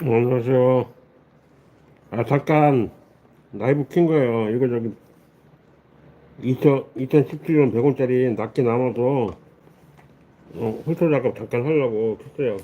어, 안녕하세요. 아, 잠깐, 라이브 킨 거예요. 이거 저기, 2000, 2017년 100원짜리 낮게 남아서, 어, 홀터 작업 잠깐 하려고 켰어요.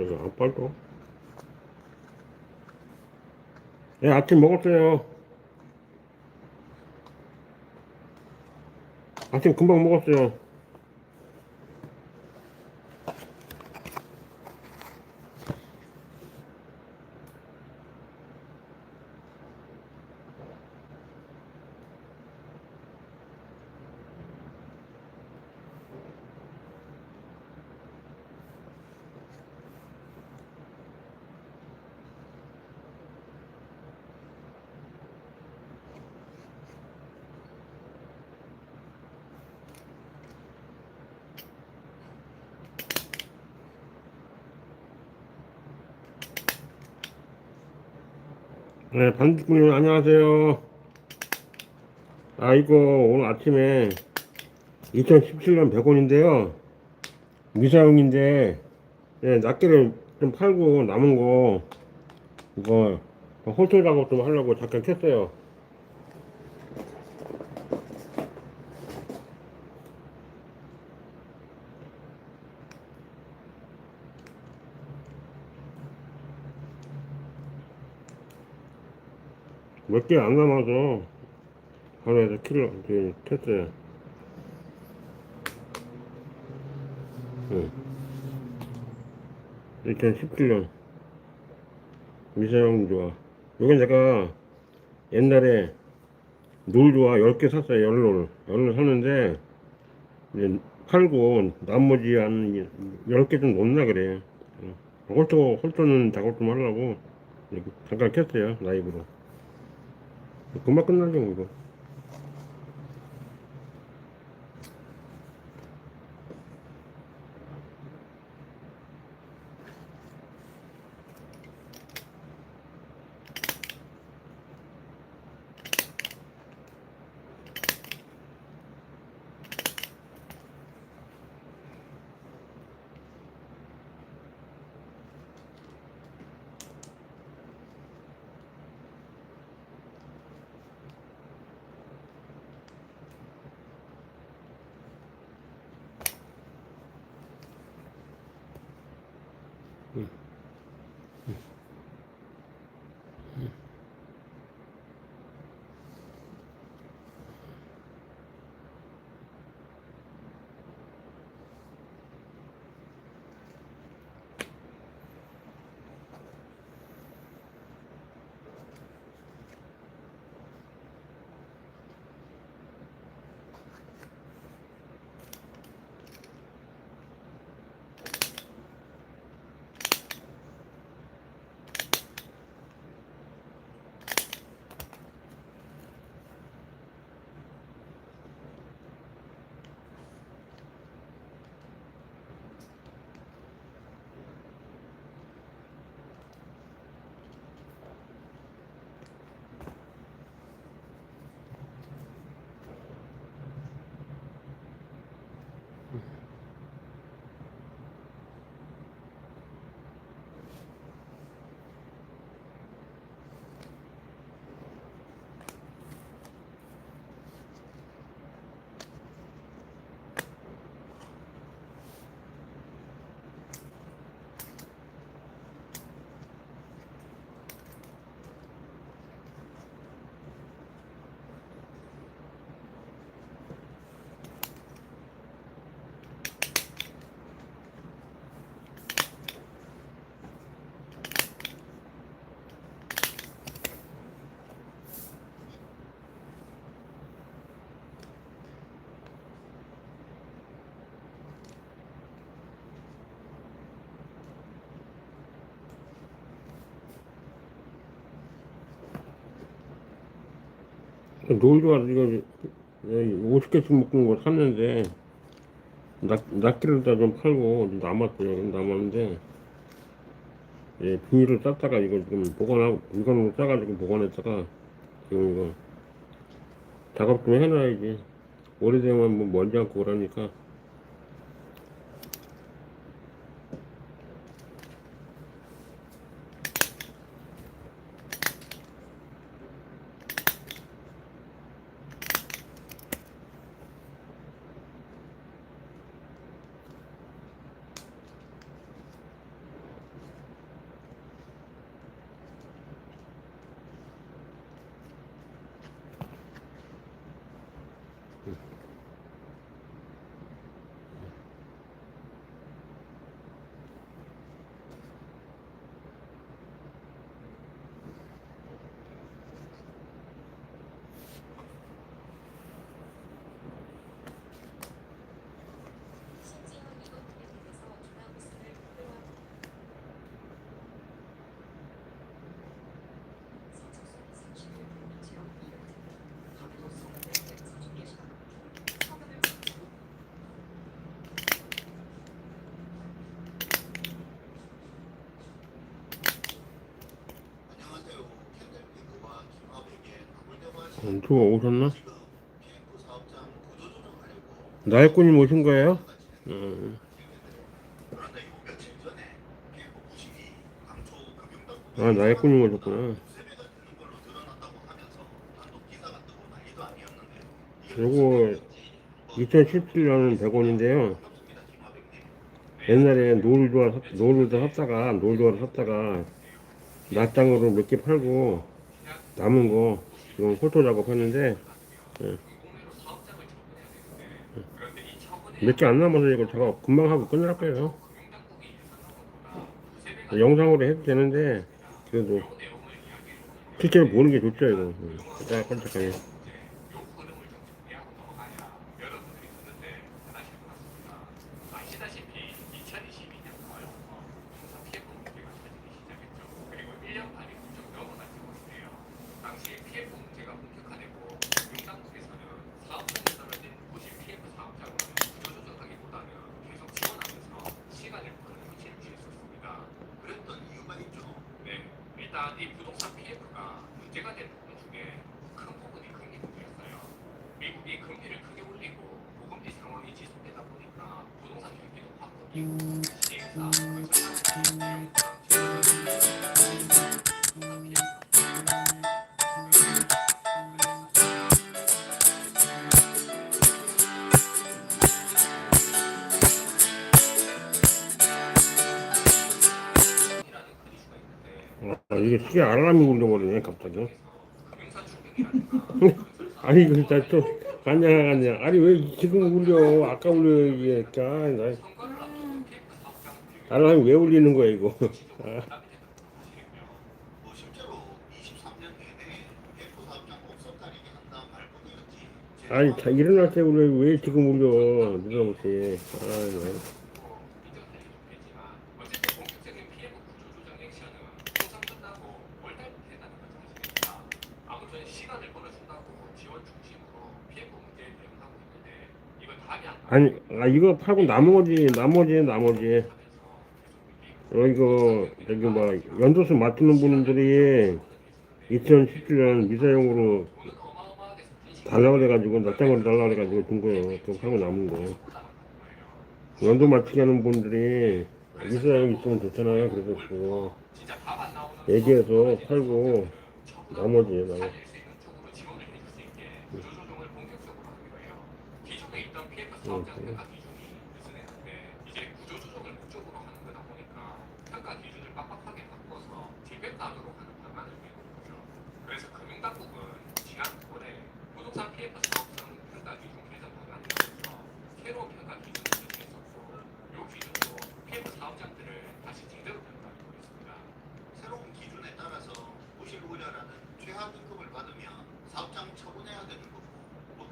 이거 안 빨고. 예, 아침 먹었어요. 아침 금방 먹었어요. 네, 반죽님 안녕하세요. 아, 이거 오늘 아침에 2017년 100원인데요. 미사용인데, 예, 낱개를 좀 팔고 남은 거, 이거 홀토 작업 좀 하려고 잠깐 켰어요. 몇 개 안 남아서 하나에서 킬러 이제 켰어요. 응. 2017년 미사용 좋아. 이건 제가 옛날에 놀 좋아 10개 샀어요. 열로를. 열로를 샀는데 이제 팔고 나머지 한 10개 좀 놓나 그래. 응. 홀토, 홀토는 작업 좀 하려고 잠깐 켰어요. 라이브로. 금방 끝나죠 뭐. 이거 노을조가 이거 50개씩 묶은 거 샀는데 낱, 낱개를 다 좀 팔고 남았어요. 남았는데 예, 비닐을 쌌다가 이거 지금 보관하고 물건으로 싸가지고 보관했다가 지금 이거 작업 좀 해놔야지. 오래되면 뭐 멀지 않고 그러니까 신지현 이것들에 대해서 주나무스를 공표하고 서초순 31분 지역 이벤트 박도수 넷째 서중계시다 서금을 안녕하세요. 캔들피크와 김합에게 가물대화 음, 오셨나? PF 사업장 구조조정하려고 나혜꾼님 오신 거예요? 음, 아 나혜꾼님 오셨구나. 요거 2017년 100원인데요. 없습니다, 김합백님. 옛날에 샀- 노을도 샀다가 노을조화를 샀다가 낱장으로 몇 개 팔고 남은 거 지금 포토 작업했는데 몇개 안 남아서 이거 작업 금방 하고 끝날 거예요. 영상으로 해도 되는데 그래도 실제로 보는 게 좋죠 이거. 음, 반짝반짝 아, 이게 시계 알람이 울려버리네 갑자기. 아니 진짜 또 간장아 간장. 아니 왜 지금 울려? 아까 울려. 아, 나 알람이 왜 울리는 거야 이거? 아, 뭐 실제로 23년 내내 PF 사업장 없었다리게 한다 말뿐이었지. 아니 자, 일어날 때 울려 왜 지금 울려? 누나못해. 아, 나. 어쨌든 본격적인 피해복 구조조정 액션은 통상 끝나고 월 달부터 했다는 걸 사실입니다. 아무튼 시간을 벌어준다고 지원 중심으로 피해복 문제에 대응하고 있는데 이건 답이 안 아니 아 이거 팔고 나머지 나머지 나머지 어 이거 저기 뭐 연도수 맞추는 분들이 2017년 미사용으로 달라고 그래가지고 납장으로 달라고 그래가지고 준 거예요. 그거 팔고 남은 거. 연도 맞추게 하는 분들이 미사용 있으면 좋잖아요. 그래서 그거 얘기해서 팔고 나머지 나머지. 살릴 수 있는 쪽으로 지원을 해줄 수 있게 구조조정을 본격적으로 하기로 해요. 기존에 PF 사업장 평가 기준이 느슨했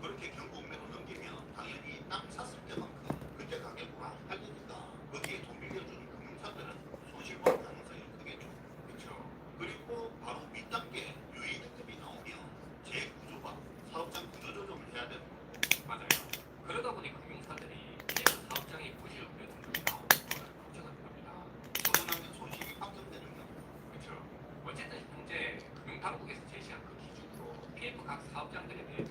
그렇게 경공맥을 넘기면 당연히 땅 샀을 때만큼 그때 가격으로 안 팔리니까 거기에 돈 빌려주는 금융사들은 손실 볼 가능성이 크겠죠. 그렇죠. 그리고 바로 밑단계 유의등급이 나오면 재구조화, 사업장 구조조정을 해야 되는 거고. 맞아요. 그러다 보니 금융사들이 그 내가 그 사업장이 무시로 등급이 나오는 걸 걱정하는 겁니다. 소문하면 손실이 확정되는 거고. 그렇죠. 어쨌든 현재 그 금융당국에서 제시한 그 기준으로 PF 각 사업장들에 대해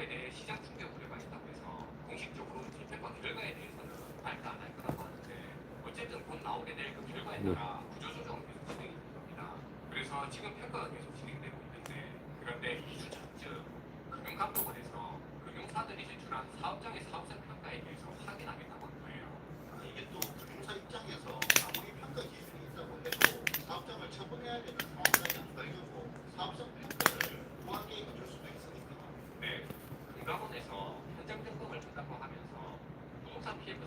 오면 재구조가 시장 충격 우려가 있다고 해서 공식적으로 재평가 결과에 대해서는 발표 안 할 거라고 하는데 어쨌든 곧 나오게 될 그 결과에 따라 구조조정은 계속 진행이 될 겁니다. 그래서 지금 평가가 계속 진행되고 있는데 그런데 2주 전쯤 금융감독원에서 금융사들이 제출한 사업장의 사업성 평가에 대해서 확인하겠다고 한 거예요. 아, 이게 또 금융사 입장에서 아무리 평가 기준이 있다고 해도 사업장을 처분해야 되는 상황까지 안 걸리고 사업성 평가를 무한계획을 줄 수도 있으니까 네, 금감원에서 현장 점검을 한다고 하면서 부동산 PF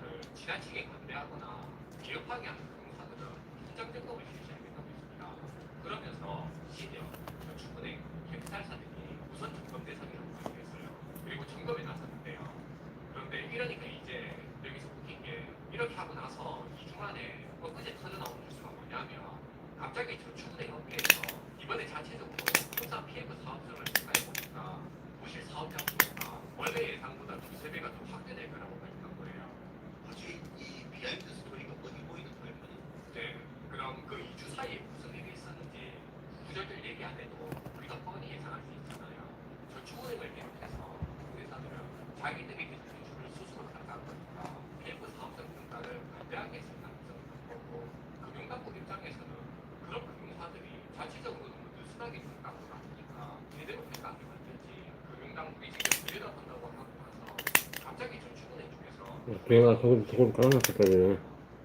평가를 지나치게 관대하거나 기업하게 하는 현장 점검을 실시하겠다고 했습니다. 그러면서 시력, 저축은행, 캐피탈사들이 우선 점검 대상이라고 발표했어요. 그리고 점검에 나섰는데요. 그런데 이러니까 이제 여기서 웃긴 게 이렇게 하고 나서 2주 만에 엊그제 터져나온 뉴스가 뭐냐면 갑자기 저축은행 업계에서 이번에 자체적으로 부동산 PF 사업성을 평가해 보니까 부실 사업장 수가 원래 예상보다 두세 배가 더 확대될 거라고. 이 비하인드 스토리가 어디 보이는 거예요? 네, 그럼 그 2주 사이에 무슨 일이 있었는지 구절들 얘기 안 해도 우리가 뻔히 예상할 수 있잖아요. 저축은행을 비롯해서 회사들은 자기들이 그 기준을 스스로 나간 거니까 PF 사업성 평가를 관대하게 했을 가능성이 높고 금융당국 입장에서는 그런 금융사들이 자체적으로 너무 느슨하게 평가하고 나니까 제대로 평가하게 만들지 금융당국이 직접 들여다본다고 하고 나서 갑자기 쪽에서 내가 저거 저걸 깔아놨었다 그래.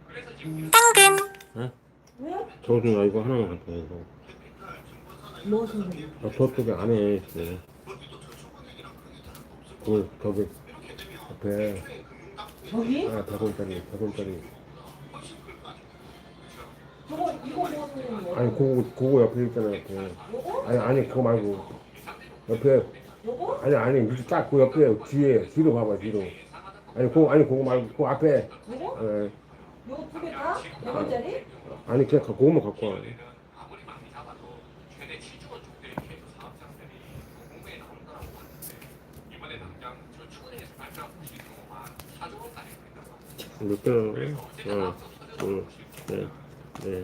그래서 지금 왜? 저거 좀 이거 하나만 갖다 줘. 이런 그래? 아, 저쪽에 안에 있어. 그 저기 앞에 저기? 아 100원짜리 100원짜리. 훨씬 클거 아니에요? 저거 이거 뭐 하는 거야? 아니 그거 그거 옆에 있잖아 옆에. 요거? 아니 아니 그거 말고 옆에 요거? 아니 아니 딱 그 옆에 뒤에 뒤로 봐봐 뒤로. 아니 그거 아니 그거 말고 그 앞에. 요거? 에, 요거 두 개 다? 네 번짜리? 아니 그냥 가- 그거만 갖고 와. 아무리 많이 잡아도 최대 7조 원 정도의 피해도 사업장들이 공공부에 나올 거라고 하는데 이번에 당장 저축은행에서 발표한 부실 경우만 4조 원까지 된다고 합니다. 늦게. 그래서 어쨌든 어. 부실 네. 네.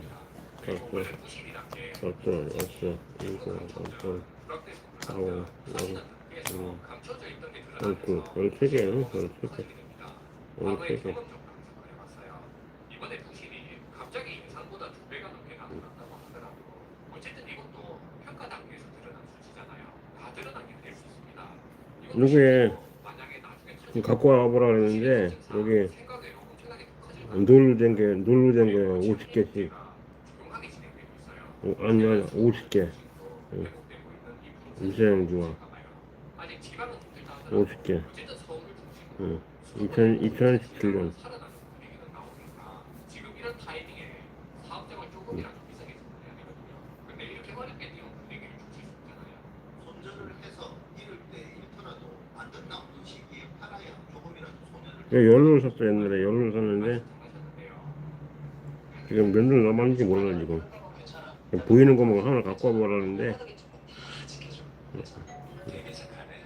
어, 게 없어 없어 이거 음. 감춰져 있던 게 얼굴 드러나면서 얼세 개요 얼세 개. 과거에 얼세 개. 경험적 감성을 해봤어요. 이번에 부실이 갑자기 예상보다 두 배가 넘게 나타났다고 하더라고. 어쨌든 이것도 평가 단계에서 드러난 수치잖아요. 다 드러나게 될 수 있습니다. 이것도 누구의 만약에 나중에 지금 갖고 와보라 그랬는데 여기 놀로 된게 놀로 된 게 50개씩. 조용하게 진행되고 있어요. 어, 아니 아니 50개. 응. 인쇄용지와 아직 지방은 좋겠다 하더라도 50개. 어쨌든 서울을 중심으로 응. 2000 2017년. 살아나는 분위기가 나오니까 지금 이런 타이밍에 사업장을 조금이라도 비싸게 접근해야 되거든요. 근데 이렇게 어렵게 띄운 분위기를 줄수 있잖아요. 손절을 해서 이럴 때 잃더라도 안 된다는 시기에 팔아야 조금이라도 손해를 예, 연료를 샀어 옛날에 연료를 샀는데 지금 몇년 남았는지 몰라 지금. 보이는 것만 하나 갖고 와보라는데 되게 착하네.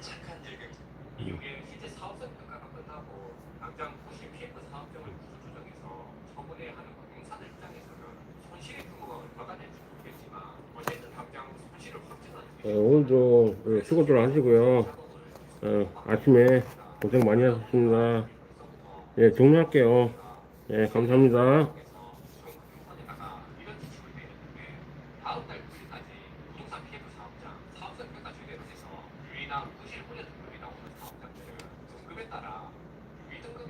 착한 늙은이. 이게 실제 사업성 평가가 끝나고 당장 부실 PF 사업장을 구조 조정해서 처분해야 하는 공사들 입장에서는 손실의 규모가 얼마가 될지 모르겠지만 어쨌든 당장 손실을 확정하는 어, 오늘도 그 수고들 하시고요. 어, 아침에 고생 많이 하셨습니다. 예, 종료할게요. 예, 감사합니다.